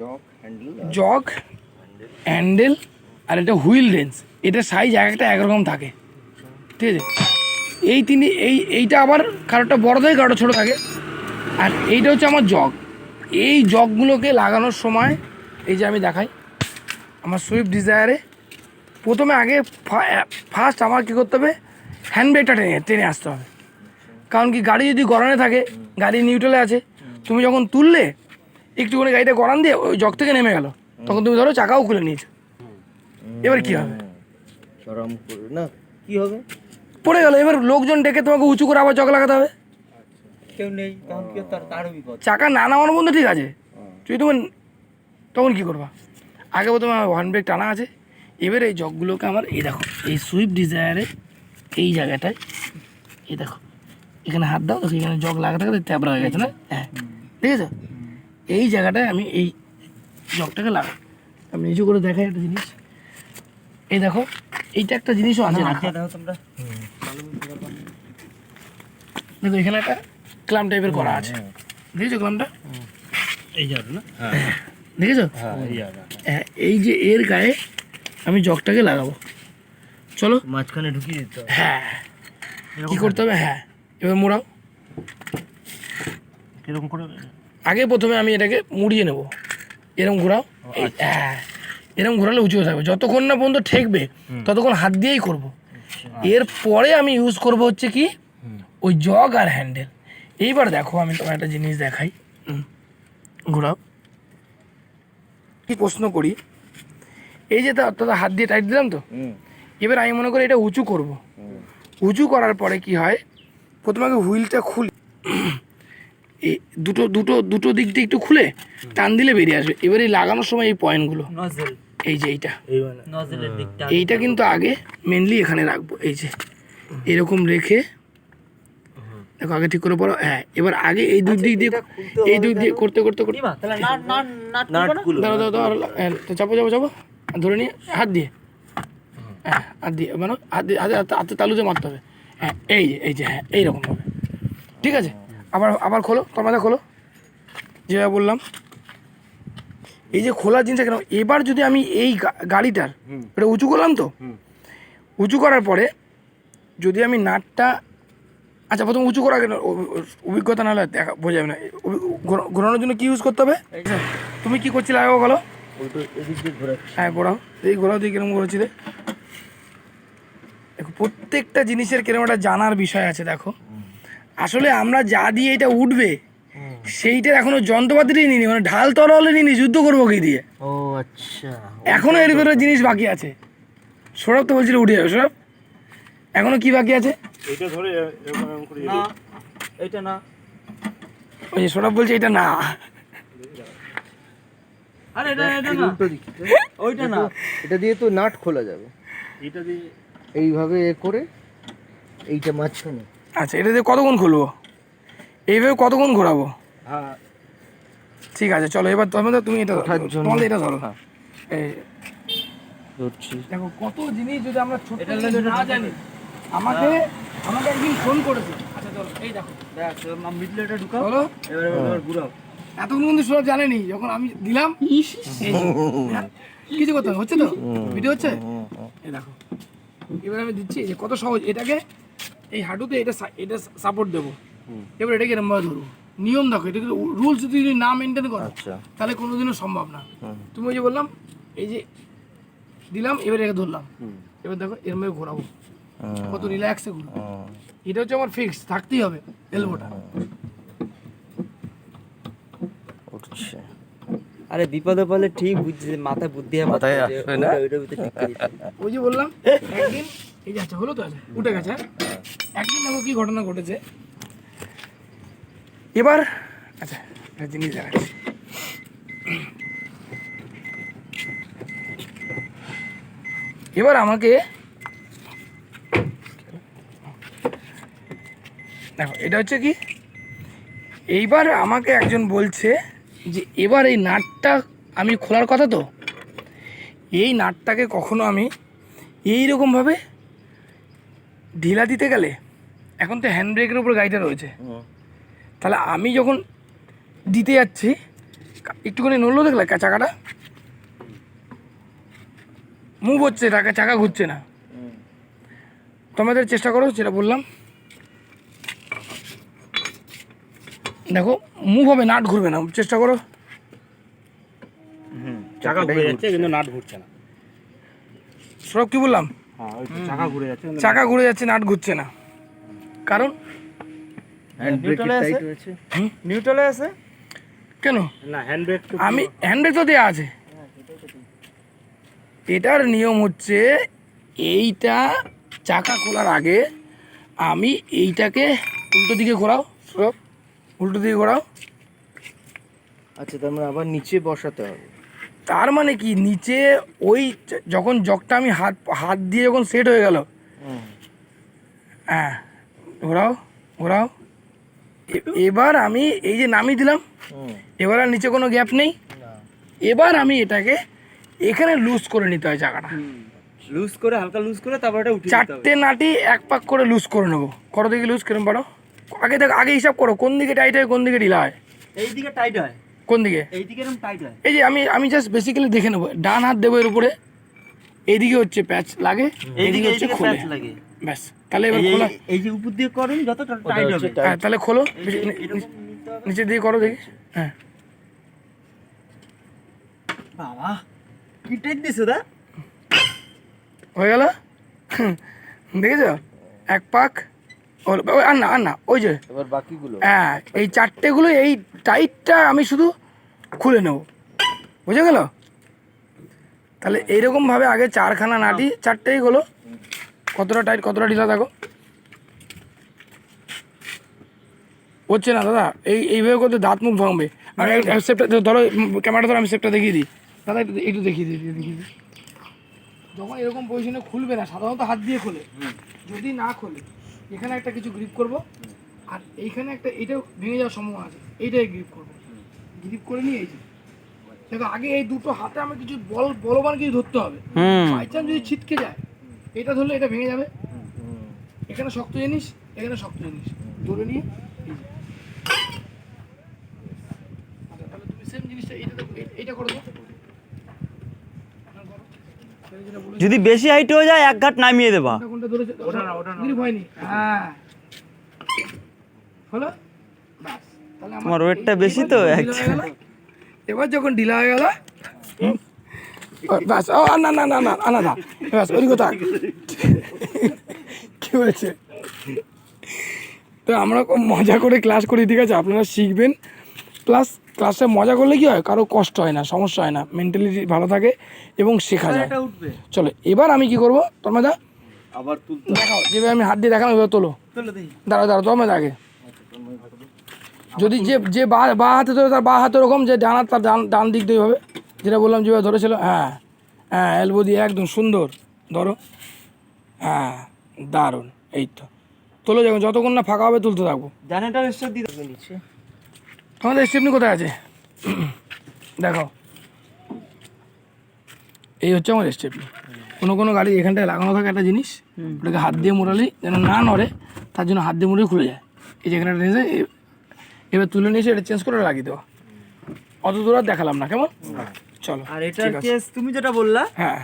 Jug handle handle আর এটা wheel range এটা size এক একটা একরকম থাকে। ঠিক আছে? এই তিনি এই, এইটা আবার কারোটা বড় থাকে কারোটা ছোটো থাকে। আর এইটা হচ্ছে আমার জগ এই জগগুলোকে লাগানোর সময়, এই যে আমি দেখাই, আমার সুইফট ডিজায়ারে প্রথমে আগে ফার্স্ট আমার কী করতে হবে? হ্যান্ড ব্রেকটা টেনে টেনে আসতে হবে। কারণ কি, গাড়ি যদি গরমে থাকে, গাড়ি নিউট্রালে আছে, তুমি যখন তুললে একটুখানি গাড়িটা গরম দিয়ে ওই জগ থেকে নেমে গেল। তখন তুমি ধরো চাকাও খুলে নিয়েছো। এবার কি হবে? চরম করে না কি হবে? পড়ে গেল। এবার লোকজন ডেকে তোমাকে উঁচু করে আবার জগ লাগাতে হবে। কেউ নেই তখন কি তার তার চাকা না নামানো বন্ধু ঠিক আছে। যদি তুমি তখন কি করবা? আগে আমার ওয়ান ব্রেক টানা আছে। এবার এই জগগুলোকে আমার এই দেখো এই সুইফট ডিজায়ারে এই জায়গাটায় এই দেখো এখানে হাত দাও দেখো এখানে জগ লাগাতে লাগাতে ট্যাবরা হয়ে গেছে না? হ্যাঁ ঠিক আছে এই জায়গাটায় আমি এই জগটাকে লাগাই। আমি নিচু করে দেখাই একটা জিনিস। এই দেখো এইটা একটা জিনিসও আছে তোমরা দেখো এখানে একটা ক্লাম টাইপের করা আছে। দেখেছ ক্লামটা এই যাবে না? দেখেছ? হ্যাঁ এই যাবে হ্যাঁ, এই যে এর গায়ে আমি জগটাকে লাগাবো। চলো। মাঝখানে ঢুকিয়ে দিতে হবে। হ্যাঁ। কি করতে হবে? হ্যাঁ। এবার মোড়াও। কীরকম করে আগে প্রথমে আমি এটাকে মুড়িয়ে নেব। এরকম ঘোরাও। হ্যাঁ এরকম ঘোরালে উঁচু হয়ে থাকবে। যতক্ষণ না পর্যন্ত ঠেকবে ততক্ষণ হাত দিয়েই করব। এরপরে আমি ইউজ করব হচ্ছে কি ওই জগ আর হ্যান্ডেল এইবার দেখো আমি তোমার একটা জিনিস দেখাই। ঘোরাও। কি প্রশ্ন করি? এই যে তা তোদের হাত দিয়ে টাইট দিলাম তো? এবার আমি মনে করি এটা উঁচু করব। উঁচু করার পরে কি হয় প্রথমে আগে হুইলটা খুলি। দুটো দুটো দুটো দিক দিয়ে একটু খুলে টান দিলে বেরিয়ে আসবে। এবারে লাগানোর সময় এই পয়েন্টগুলো এই যে এইটা। এই মানে। এইটা কিন্তু আগে মেনলি এখানে রাখব। এই যে এরকম রেখে দেখো আগে ঠিক করে পড়ো। হ্যাঁ এবার আগে এই দুই দিক দিয়ে এই দুই দিয়ে করতে করতে করতে। হ্যাঁ, চাপো চাপো চাপো। ধরে নিয়ে হাত দিয়ে। হ্যাঁ হাত দিয়ে মানে হাত দিয়ে হাতে হাতে- হাতে তালুতে মারতে হবে। হ্যাঁ এই যে এই যে হ্যাঁ এইরকম হবে। ঠিক আছে? আবার আবার খোলো তোমাদের খোলো। যেভাবে বললাম। এই যে খোলার জিনিসটা কেন? এবার যদি আমি এই গাড়িটার এটা উঁচু করলাম তো? উঁচু করার পরে যদি আমি নাটটা আচ্ছা প্রথম উঁচু করা কেন? অভিজ্ঞতা নাহলে দেখা বোঝা যাবে না। ঘোরানোর জন্য কি ইউজ করতে হবে? তুমি কি করছিলে আগে বলো? হ্যাঁ ঘোরাও। এই ঘোরাও দিয়ে কিরম দেখো প্রত্যেকটা জিনিসের কিরম একটা জানার বিষয় আছে দেখো। আসলে আমরা যা দিয়ে এটা উঠবে সেইটার এখনও যন্ত্রপাতিটাই নিনি মানে ঢাল তরলে নিনি যুদ্ধ করব কি দিয়ে? ও আচ্ছা এখনও এর ভিতরে জিনিস বাকি আছে। সৌরভ তো বলছিল উঠে যাবে সৌরভ। এখনও কি বাকি আছে? এটা ধরে এরকম এরকম করে না এটা না। ওই যে সৌরভ বলছে এটা না। আরে এটা এটা না। ওইটা না। এটা দিয়ে তো নাট খোলা যাবে। এটা দিয়ে এইভাবে এ করে এইটা মাঝখানে। আচ্ছা এটা দিয়ে কতক্ষণ খুলবো? এইভাবে কতক্ষণ ঘোরাবো? হ্যাঁ। ঠিক আছে চলো এবার তোমাদের তুমি এটা ধরো। তোমাদের এটা ধরো। এই ধরছি। দেখো কত জিনিস যদি আমরা ছোট না জানি আমাকে আমাকে একদিন ফোন করেছে। আচ্ছা চলো এই দেখো। দেখ মিডলে ঢুকাও। বলো এবার এবার এবার ঘুরাও। এতক্ষণ কিন্তু সব জানেনি যখন আমি দিলাম এই, হ্যাঁ, কিছু করতে হবে, হচ্ছে তো? ভিডিও হচ্ছে? এই দেখো এবার আমি দিচ্ছি এই যে কত সহজ এটাকে এই হাঁটুতে এটা এটা সাপোর্ট দেবো। এবার এটাকে এরকম ভাবে ধরবো নিয়ম দেখো এটা কিন্তু রুলস যদি তুমি না মেনটেন করো আচ্ছা। তাহলে কোনোদিনও সম্ভব না। তুমি ওই যে বললাম এই যে দিলাম এবার একে ধরলাম। এবার দেখো এরম ভাবে ঘোরাবো। কত রিল্যাক্সে ঘুরবো। এটা হচ্ছে আমার ফিক্স থাকতেই হবে এলবোটা উঠছে। আরে বিপদে পড়লে ঠিক বুঝছি মাথায় বুদ্ধি হয় মাথায় আসবে না? ওই যে বললাম একদিন এই যে আচ্ছা হলো তো আচ্ছা উঠে গেছে হ্যাঁ? একদিন দেখো কি ঘটনা ঘটেছে। এবার আচ্ছা জিনিস দেখাচ্ছি। এবার আমাকে, দেখো, এটা হচ্ছে কি? এইবার আমাকে একজন বলছে যে, এবার এই নাটটা আমি খোলার কথা তো? এই নাটটাকে কখনো আমি এই রকমভাবে ঢিলা দিতে গেলে এখন তো হ্যান্ড ব্রেকের উপর গাড়িটা রয়েছে। তাহলে আমি যখন দিতে যাচ্ছি একটুখানি নড়লো দেখলে চাকাটা? মুভ হচ্ছে টাকা চাকা ঘুরছে না। তোমাদের চেষ্টা করো যেটা বললাম। দেখো মুভ হবে নাট ঘুরবে না চেষ্টা করো। চাকা ঘুরে যাচ্ছে কিন্তু নাট ঘুরছে না। সব কি বললাম? হ্যাঁ চাকা ঘুরে যাচ্ছে চাকা ঘুরে যাচ্ছে নাট ঘুরছে না। কারণ? নিউট্রালে আছে? হয়েছে নিউট্রালে আছে? কেন? না হ্যান্ড ব্রেক তো আমি হ্যান্ডব্রেক তো দেওয়া আছে। এটার নিয়ম হচ্ছে এইটা চাকা খোলার আগে আমি এইটাকে উল্টো দিকে ঘোরাও সব উল্টো দিকে ঘোরাও। আচ্ছা তার মানে আবার নিচে বসাতে হবে। তার মানে কি? নিচে ওই যখন জগটা আমি হাত হাত দিয়ে যখন সেট হয়ে গেল। হ্যাঁ। ঘোরাও ঘোরাও। এবার আমি এই যে নামিয়ে দিলাম এবার আর নিচে কোনো গ্যাপ নেই। এবার আমি এটাকে এখানে লুজ করে নিতে হয় জায়গাটা। লুজ করে হালকা লুজ করে তারপর এটা উঠিয়ে দিতে হবে। চারটে নাটি এক পাক করে লুজ করে নেব। করো দেখি লুজ কিরম পারো। আগে দেখ আগে হিসাব করো কোন দিকে টাইট হয় কোন দিকে ঢিলা হয়। এই দিকে টাইট হয়। কোন দিকে? এই দিকে এরকম টাইট হয়। এই যে আমি আমি জাস্ট বেসিক্যালি দেখে নেব। ডান হাত দেবো এর উপরে। এইদিকে হচ্ছে প্যাচ লাগে এইদিকে হচ্ছে খোলে। প্যাচ লাগে। ব্যাস তাহলে এবার খোলা। এই- যে উপর দিয়ে করেন ওটা টাইট হবে। হ্যাঁ তাহলে খোলো। নিচে দিয়ে করো দেখি। হ্যাঁ। বাবা কি টাইট দিছে দা হয়ে গেল? দেখেছ? এক পাক। আর না আর না ওই যে। এবার বাকিগুলো। হ্যাঁ এই চারটেগুলো এই টাইটটা আমি শুধু খুলে নেব। বুঝে গেল? তাহলে এইরকমভাবে আগে চারখানা নাটি চারটেই হলো কতটা টাইট কতটা ঢিলা দেখো। হচ্ছে না দাদা এই এইভাবে করতে দাঁত মুখ ভাঙবে। আমি সেপটা ধরো ক্যামেরাটা ধরো আমি সেপটা দেখিয়ে দিই। দাদা একটু একটু দেখিয়ে দিই দেখিয়ে দিই। যখন এরকম পজিশনে খুলবে না সাধারণত হাত দিয়ে খোলে। যদি না খোলে এখানে একটা কিছু গ্রিপ করব আর এইখানে একটা এটাও ভেঙে যাওয়ার সম্ভাবনা আছে এইটাই গ্রিপ করব। গ্রিপ করে নিয়ে এই যে। দেখো আগে এই দুটো হাতে আমার কিছু বল বলবান কিছু ধরতে হবে। বাই চান্স যদি ছিটকে যায় এটা ধরলে এটা ভেঙে যাবে। এখানে শক্ত জিনিস এখানে শক্ত জিনিস। ধরে নিয়ে আচ্ছা, তাহলে তুমি same জিনিসটা এইটা করো যদি বেশি হাইট হয়ে যায় এক ঘাট নামিয়ে দেবা। হ্যাঁ। হলো? আমার তোমার ওয়েটটা বেশি তো, এক হয়ে গেল, এবার যখন ঢিলা হয়ে গেল ব্যাস ও না না না না না না ব্যাস ওই কথা কি হয়েছে তো আমরা মজা করে ক্লাস করি ঠিক আছে? আপনারা শিখবেন। প্লাস ক্লাসে মজা করলে কি হয়? কারও কষ্ট হয় না সমস্যা হয় না। মেন্টালিটি ভালো থাকে এবং শেখা যায়। চলো এবার আমি কি করব? তন্ময়দা আবার দেখাও যেভাবে আমি হাত দিয়ে দেখালাম এবার তোলো। দাঁড়াও দাঁড়াও তন্ময়দা আগে। যদি যে যে বা বা হাতে ধরে তার বা হাতে ওরকম যে ডান হাত তার ডান ডান দিক দিয়ে হবে। যেটা বললাম যেভাবে ধরেছিল হ্যাঁ হ্যাঁ এলবো দিয়ে একদম সুন্দর ধরো হ্যাঁ দারুণ এই তো। তোলো যখন যতক্ষণ না ফাঁকা হবে তুলতে থাকব। জানেটার তোমাদের স্টেপনি কোথায় আছে? দেখো। এই হচ্ছে আমার স্টেপনি কোনো কোনো গাড়ি এখানটায় লাগানো থাকে একটা জিনিস ওটাকে হাত দিয়ে মোড়ালি যেন না নড়ে তার জন্য হাত দিয়ে মুড়ে খুলে যায়। এই যে এখানে একটা জিনিস এবার তুলে নিয়ে এসে এটা চেঞ্জ করে লাগিয়ে দেওয়া অত দূর আর দেখালাম না কেমন? চলো আর এটার কেস তুমি যেটা বললা হ্যাঁ।